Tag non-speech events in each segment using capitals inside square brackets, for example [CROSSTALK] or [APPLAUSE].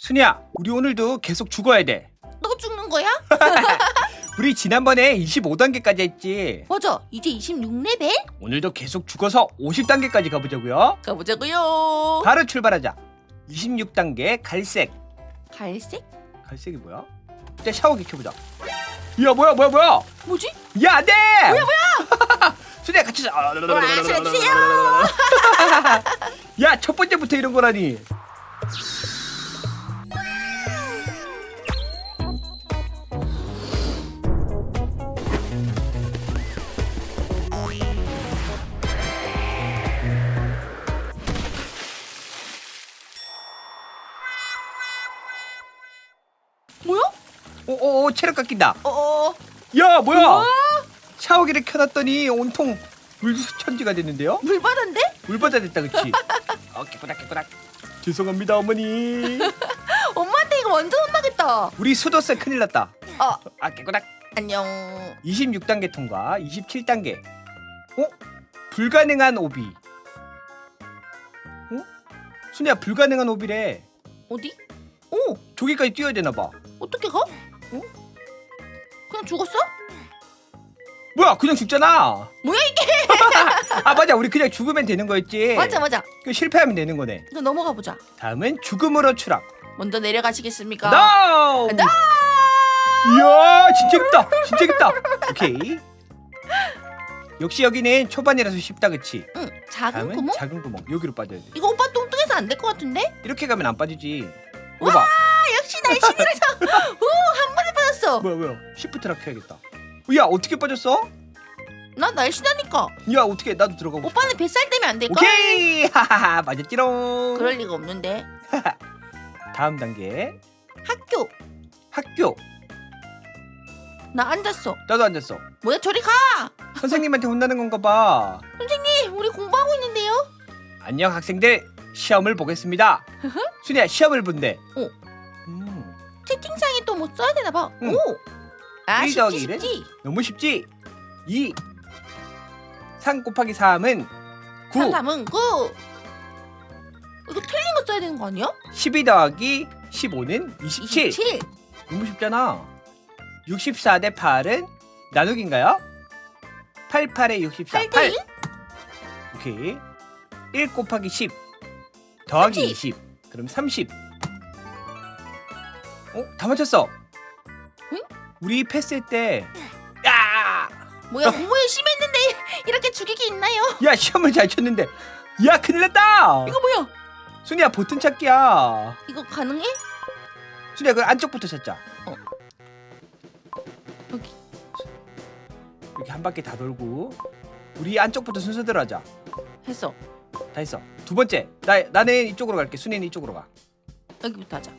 순이야, 우리 오늘도 계속 죽어야 돼. 또 죽는 거야? [LAUGHS] 우리 지난번에 25단계까지 했지. 맞아. 이제 26레벨? 오늘도 계속 죽어서 50단계까지 가보자고요. 가보자고요. 바로 출발하자. 26단계 갈색. 갈색? 갈색이 뭐야? 일단 샤워기 켜보자. 야 뭐야 뭐야 뭐야? 뭐지? 야 안돼! 뭐야 뭐야? [LAUGHS] 순이야 같이 자. 와, 살려주세요. [LAUGHS] 야첫 번째부터 이런 거라니. 오오오 체력 깎인다. 어, 야 뭐야? 우와. 샤워기를 켜놨더니 온통 물천지가 됐는데요? 물바다인데? 물바다 됐다 그치? [LAUGHS] 어 깨끗하게 깨끗하게 죄송합니다 어머니 [LAUGHS] 엄마한테 이거 완전 혼나겠다. 우리 수도세 큰일 났다 어, 아 깨끗하게 안녕. 26단계 통과 27단계 어? 불가능한 오비 어? 순이야 불가능한 오비래 어디? 오, 저기까지 뛰어야 되나봐 어떻게 가? 어? 그냥 죽었어? 뭐야 그냥 죽잖아 뭐야 이게 [LAUGHS] 아 맞아 우리 그냥 죽으면 되는 거였지 맞아, 맞아. 그 실패하면 되는 거네 이거 넘어가 보자. 다음은 죽음으로 추락 먼저 내려가시겠습니까? NO! 간다! 이야 진짜 깊다 진짜 깊다 오케이 역시 여기는 초반이라서 쉽다 그치 응, 작은 다음은 구멍? 작은 구멍 여기로 빠져야 돼 이거 오빠 뚱뚱해서 안 될 것 같은데? 이렇게 가면 안 빠지지 이거 봐 아, 역시 날씬이라서 [LAUGHS] 오, 한 번에 빠졌어. 뭐야 뭐야 시프트락 켜야겠다 야 어떻게 빠졌어? 난 날씬하니까. 야 어떻게 나도 들어가고 싶어 오빠는 뱃살 때문에 안 될까? 오케이 [LAUGHS] 하하하 맞았지롱 그럴 리가 없는데. 다음 단계 학교. 학교 나 앉았어. 나도 앉았어 뭐야 저리 가. 선생님한테 혼나는 건가 봐 선생님 우리 공부하고 있는데요. 안녕 학생들 시험을 보겠습니다 순이야 시험을 본대 어. 써야 되나 봐. 응. 오. 아일 쉽지 더하기 일은? 쉽지. 너무 쉽지 2 3 곱하기 3은 9 3삼은 9. 이거 틀린 거 써야 되는 거 아니야? 12 더하기 15는 27. 27. 너무 쉽잖아. 64 대 8은 나누기인가요? 8, 8에 64. 8 대 1? 오케이. 1 곱하기 10 더하기 30. 20. 그럼 30. 어? 다 맞췄어. 응? 우리 패스할 때 야! 뭐야 공부 열심히 했는데 이렇게 죽이기 있나요? 야, 시험을 잘 쳤는데. 야, 큰일 났다. 이거 뭐야? 순이야, 버튼 찾기야. 이거 가능해? 순이야, 그 안쪽부터 찾자. 여기. 이렇게 한 바퀴 다 돌고 우리 안쪽부터 순서대로 하자. 했어. 다 했어. 두 번째. 나 나는 이쪽으로 갈게. 순이는 이쪽으로 가. 여기부터 하자.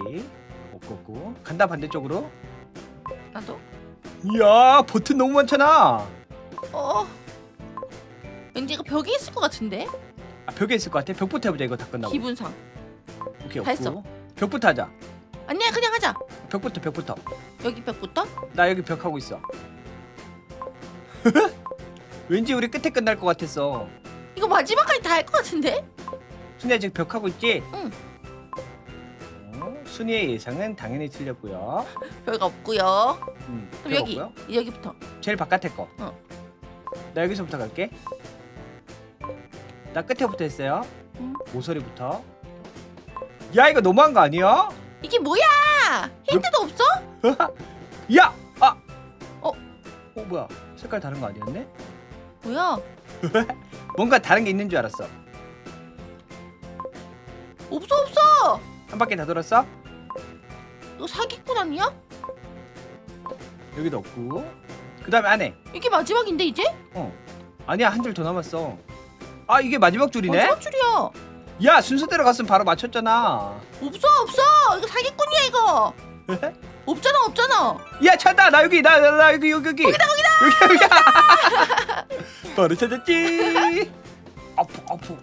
오케이. 없고 없고. 간다 반대쪽으로. 나도. 이야 버튼 너무 많잖아. 어. 왠지 이거 벽에 있을 것 같은데? 아, 벽에 있을 것 같아. 벽부터 해보자 이거 다 끝나고. 기분상. 오케이 다 없고. 벽부터 하자. 아니야 그냥 하자. 벽부터 벽부터. 여기 벽부터? 나 여기 벽 하고 있어. [LAUGHS] 왠지 우리 끝에 끝날 것 같았어. 이거 마지막까지 다 할 것 같은데? 순이야 지금 벽 하고 있지? 응. 어, 순이의 예상은 당연히 틀렸고요. 벽 없고요. 음, 그럼 벽 여기 없고요. 여기부터. 제일 바깥에 거. 어. 나 여기서부터 갈게. 나 끝에부터 했어요. 응. 모서리부터. 야 이거 너무한 거 아니야? 이게 뭐야? 힌트도 없어? [LAUGHS] 야! 아! 어? 어 뭐야? 색깔 다른 거 아니었네? 뭐야? [LAUGHS] 뭔가 다른 게 있는 줄 알았어. 없어 없어. 한 바퀴 다 돌았어? 이거 사기꾼 아니야? 여기도 없고. 그 다음에 안에. 이게 마지막인데 이제? 어. 아니야 한 줄 더 남았어. 아 이게 마지막 줄이네? 마지막 줄이야. 야 순서대로 갔으면 바로 맞췄잖아. 없어 없어. 이거 사기꾼이야 이거. 없잖아 없잖아. 야 찾다 나 여기 나 나 여기 여기 여기 거기다 거기다 여기 여기 [LAUGHS] 바로 찾았지 아프 아프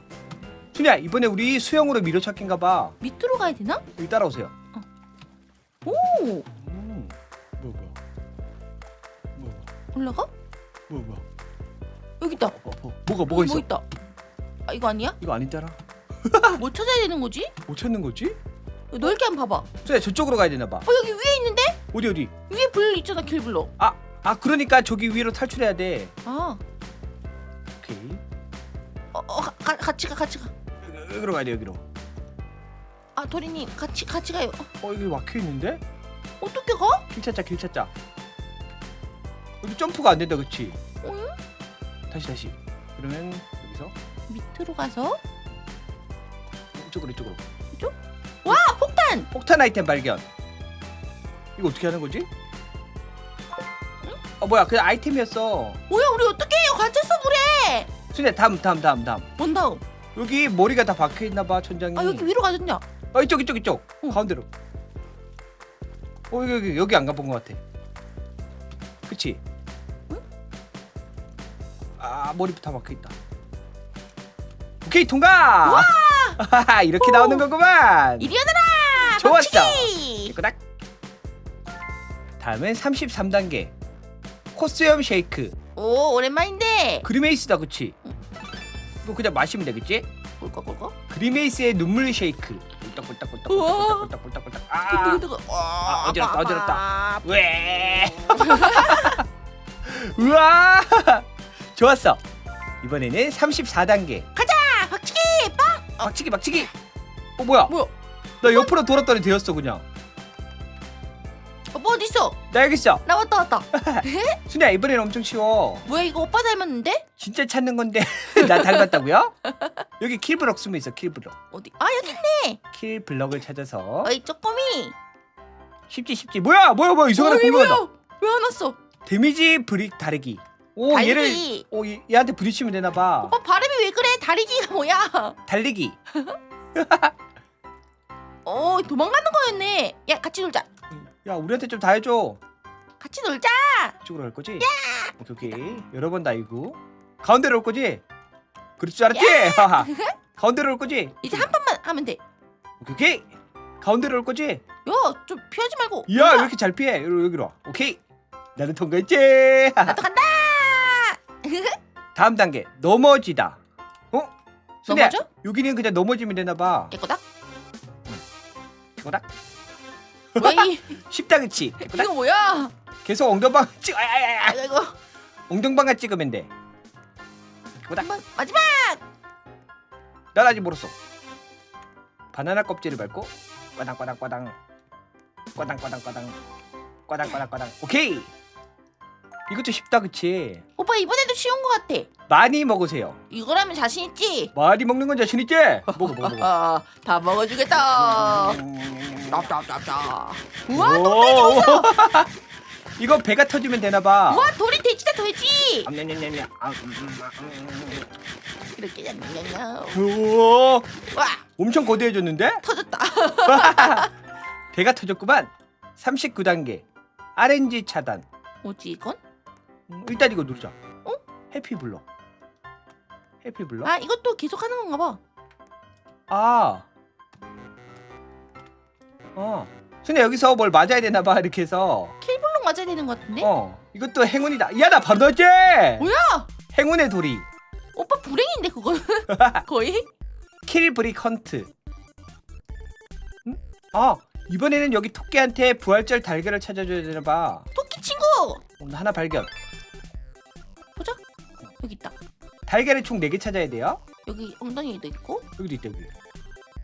준이야 이번에 우리 수영으로 미로찾기인가 봐 밑으로 가야 되나? 여기 따라오세요 오 음. 뭐야 뭐야 뭐야 올라가? 뭐야 뭐야 여기 있다. 아파 아파 뭐가 뭐가 여기 있어 뭐 있다. 아 이거 아니야? 이거 아니잖아 [LAUGHS] 뭐 찾아야 되는 거지? 못 찾는 거지? 넓게 한번 봐봐. 순이야 저쪽으로 가야 되나 봐. 어 여기 위에 있는데? 어디 어디? 위에 불 있잖아 길블럭. 아, 아 그러니까 저기 위로 탈출해야 돼. 아, 오케이. 어, 어 가, 가, 같이 가 같이 가. 여기- 여기로 가야 돼 여기로. 아 도리님 같이 같이 가요. 어, 어 여기 막혀 있는데? 어떻게 가? 길 찾자 길 찾자. 여기 점프가 안 된다 그치? 응? 다시 다시. 그러면 여기서 밑으로 가서 이쪽으로 이쪽으로. 와 폭탄. 폭탄 아이템 발견. 이거 어떻게 하는 거지? 어 뭐야 그냥 아이템이었어. 뭐야 우리 어떻게 해요? 갇혔어 불에. 순이야 다음 다음 다음 다음. 뭔 다음? 여기 머리가 다 박혀 있나 봐 천장이. 아 여기 위로 가졌냐? 어 이쪽 이쪽 이쪽 응. 가운데로. 어 여기 여기 여기 안 가본 것 같아. 그치? 아 머리부터 박혀 있다. 오케이 통과. [LAUGHS] 이렇게 오. 나오는 거구만. 이리 오너라. 좋았어. 깨끗하게. 다음은 33단계 코스염 쉐이크 오 오랜만인데. 그리메이스다 그치? 이거 그냥 마시면 되겠지? 꿀꺽 꿀꺽. 그리메이스의 눈물 쉐이크 꿀떡꿀떡꿀떡 우와. 꿀떡꿀떡꿀떡 뜨거 아 뜨거. 아, 어지럽다, 어지럽다. 아, 왜? [LAUGHS] 우와 좋았어 이번에는 34단계 아, 박치기 빵. 박치기 박치기 어 뭐야 뭐야? 나 옆으로 돌았더니 되었어 그냥? 나 여기 있어 나 왔다 왔다. [LAUGHS] 순이야 이번에는 엄청 쉬워 뭐야 이거 오빠 닮았는데? 진짜 찾는 건데 [LAUGHS] 나 닮았다고요? 여기 킬블럭 숨어 있어 킬블럭 어디? 아 여기 있네. 킬블럭을 찾아서 어이 쪼꼬미. 쉽지 쉽지 뭐야 뭐야 뭐야 이상한 어, 애 공격한다 뭐야? 왜안 왔어? 데미지 브릭 다르기 오 달리기. 얘를 오 얘- 얘한테 부딪히면 되나 봐 오빠 발음이 왜 그래? 다리기가 뭐야? 달리기 [LAUGHS] 어 도망가는 거였네. 야 같이 놀자. 야 우리한테 좀 다 해줘 같이 놀자. 이쪽으로 갈 거지? 오케이 오케이 여러 번 다이고 가운데로 올 거지? 그럴 줄 알았지? 하하. 가운데로 올 거지? 이제 한 판만 하면 돼. 오케이 오케이 가운데로 올 거지? 야 좀 피하지 말고. 이야 왜. 이렇게 잘 피해 여기로, 여기로 와 오케이 나는 통과했지 [LAUGHS] 나도 간다. [LAUGHS] 다음 단계 넘어지다 어? 순이야, 넘어져? 여기는 그냥 넘어지면 되나봐 깨꼬닥. 꼬닥 왜이 쉽다 그치? 이거 뭐야? 계속 엉덩방 찍. 아야야야 아이고 엉덩방아 찍으면 돼. 꼬닥 한번 마지막. 난 아직 멀었어 바나나 껍질을 밟고 꽈당 꽈당 꽈당. 꽈당 꽈당 꽈당. 꽈당 꽈당 꽈당. 오케이 이것도 쉽다 그치 오빠 이번에도 쉬운 것 같아. 많이 먹으세요 이거라면 자신 있지? 많이 먹는 건 자신 있지? 먹어 먹어 먹어 [LAUGHS] 아, 다 먹어주겠다. [LAUGHS] 짭짭짭짭. 우와, 오, [LAUGHS] 이거 배가 터지면 되나봐 우와, 돌이 돼지다 돼지. 이렇게 냠냠냠. 우와, 와, 엄청 거대해졌는데? 터졌다. 배가 터졌구만 39단계 RNG 차단 뭐지 이건? 음, 일단 이거 누르자 어? 해피 블럭 해피 블럭? 아, 이것도 계속 하는 건가 봐. 아. 어. 순이 여기서 뭘 맞아야 되나 봐 이렇게 해서. 킬블록 맞아야 되는 것 같은데? 어. 이것도 행운이다. 야 나 바로 넣었지. 뭐야? 행운의 돌이. 오빠 불행인데 그건 [LAUGHS] 거의? 킬브릭 헌트. 응? 아 이번에는 여기 토끼한테 부활절 달걀을 찾아줘야 되나 봐. 토끼 친구. 어, 나 하나 발견. 달걀을 총 4개 찾아야 돼요. 여기 엉덩이도 있고 여기도 있다 여기.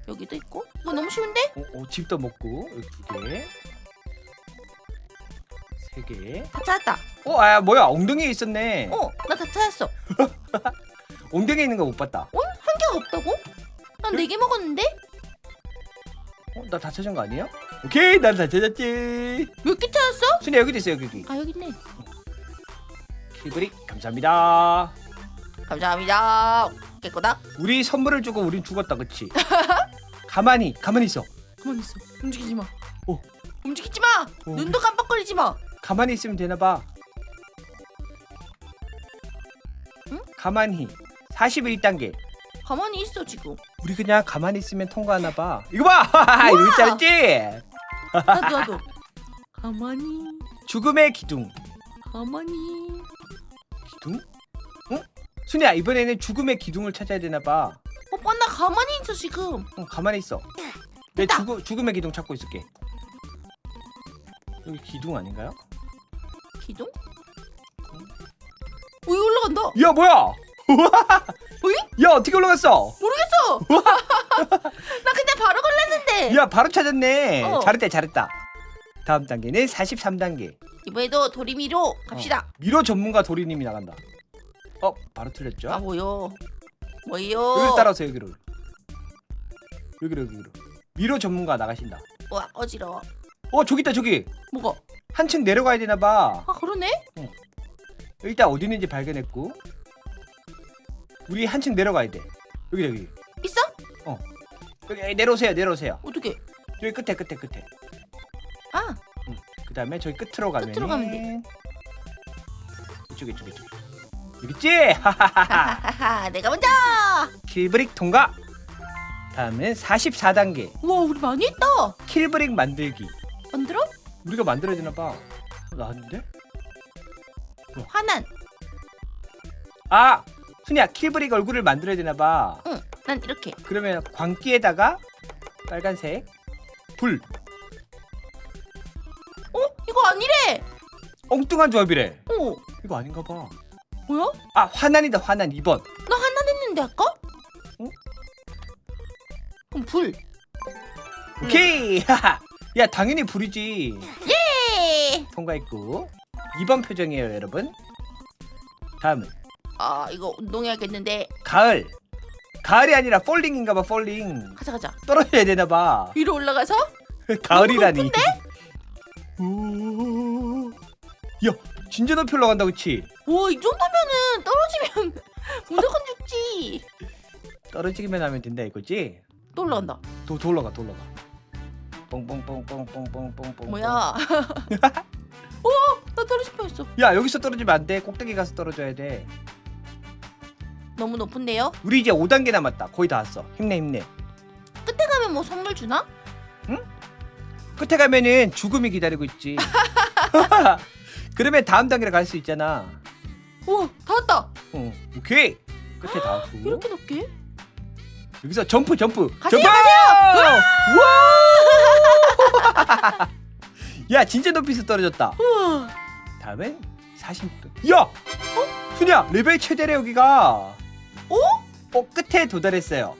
여기도 있고. 이거 너무 쉬운데? 어, 어, 집도 먹고 여기 두 개. 세 개. 다 찾았다. 어, 아 뭐야 엉덩이에 있었네. 어, 나 다 찾았어. [LAUGHS] 엉덩이에 있는 거 못 봤다. 어? 한 개가 없다고? 난 네 개 먹었는데? 어, 나 다 찾은 거 아니에요? 오케이, 난 다 찾았지. 몇 개 찾았어? 순이 여기도 있어요, 여기. 아 여기 있네. 킬브릭 감사합니다. 감사합니다. 깨꼬닥. 우리 선물을 주고 우린 죽었다, 그치? [LAUGHS] 가만히, 가만히 있어. 가만히 있어. 움직이지 마. 어. 움직이지 마. 어. 눈도 깜빡거리지 마. 가만히 있으면 되나 봐. 응? 가만히. 41단계. 가만히 있어 지금. 우리 그냥 가만히 있으면 통과하나 봐. 이거 봐! [LAUGHS] 여기 있잖지? 나도 나도. 가만히. 죽음의 기둥. 가만히. 기둥? 응? 순이야, 이번에는 죽음의 기둥을 찾아야 되나 봐. 오빠 나 가만히 있어 지금. 응, 가만히 있어. 내 됐다. 죽음, 죽음의 기둥 찾고 있을게. 여기 기둥 아닌가요? 기둥? 오 이거 올라간다. 야 뭐야? [LAUGHS] 어이? 야 어떻게 올라갔어? 모르겠어. [LAUGHS] 나 그냥 바로 걸렸는데. 야 바로 찾았네. 어. 잘했다 잘했다. 다음 단계는 43단계. 이번에도 도리미로 갑시다. 미로 전문가 도리님이 나간다. 어 바로 틀렸죠? 아 뭐요? 뭐요? 여기를 따라서 여기로. 여기로 여기로. 미로 전문가 나가신다. 와 어지러워. 어 저기 있다 저기. 뭐가? 한층 내려가야 되나 봐. 아 그러네? 일단 어디 있는지 발견했고. 우리 한층 내려가야 돼. 여기 여기. 있어? 여기 여기 내려오세요 내려오세요. 어떻게? 여기 끝에 끝에 끝에. 아 그 다음에 저기 끝으로 가면. 끝으로 가면 돼. 이쪽에 이쪽에 이쪽에. 여기 있지? 하하하하. 하하하 [LAUGHS] 내가 먼저. 킬브릭 통과. 다음은 44단계. 와 우리 많이 했다. 킬브릭 만들기. 만들어? 우리가 만들어야 되나 봐. 어, 나왔는데? 화난. 아! 순이야 킬브릭 얼굴을 만들어야 되나 봐. 응. 난 이렇게. 그러면 광기에다가 빨간색 불 어? 이거 아니래. 엉뚱한 조합이래. 어. 이거 아닌가 봐. 뭐야? 아 화난이다 화난 2번. 나 하나 됐는데 아까? 응? 그럼 불. 오케이. 하하. [LAUGHS] 야 당연히 불이지. 예. 통과했고 2번 표정이에요 여러분. 다음은 아 이거 운동해야겠는데. 가을. 가을이 아니라 폴링인가 봐 폴링. 가자 가자. 떨어져야 되나 봐. 위로 올라가서? [LAUGHS] 가을이라니. 오. 야 진짜 높이 올라간다 그치? 와이 정도면은 떨어지면 [LAUGHS] 무조건 죽지. 떨어지기만 하면 된다 이거지? 또 올라간다. 올라가 더 올라가 뽕뽕뽕뽕뽕뽕뽕뽕 뭐야? [LAUGHS] 오, 나 떨어질 뻔했어. 야 여기서 떨어지면 안 돼 꼭대기 가서 떨어져야 돼 너무 높은데요? 우리 이제 5단계 남았다 거의 다 왔어 힘내 힘내 끝에 가면 뭐 선물 주나? 끝에 가면은 죽음이 기다리고 있지 [LAUGHS] 그러면 다음 단계로 갈 수 있잖아 우와, 다 왔다. 어, 오케이 끝에 다 왔고 이렇게 높게? 여기서 점프 점프 가세요, 점프 우와 [LAUGHS] 야 진짜 높이서 떨어졌다 우와. 다음엔 46도. 야! 어? 순이야 레벨 최대래 여기가. 어? 어 끝에 도달했어요.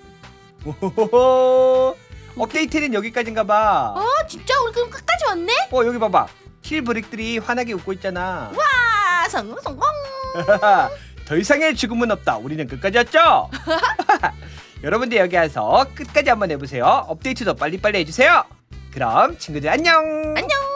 오호호호. 업데이트는 여기까지인가 봐. 아, 진짜 우리 그럼 끝까지 왔네? 어 여기 봐봐. 킬 브릭들이 환하게 웃고 있잖아. 아, 성공 성공. [LAUGHS] 더 이상의 죽음은 없다. 우리는 끝까지 왔죠? [LAUGHS] 여러분들 여기 와서 끝까지 한번 해보세요. 업데이트도 빨리빨리 해주세요. 그럼 친구들 안녕. 안녕.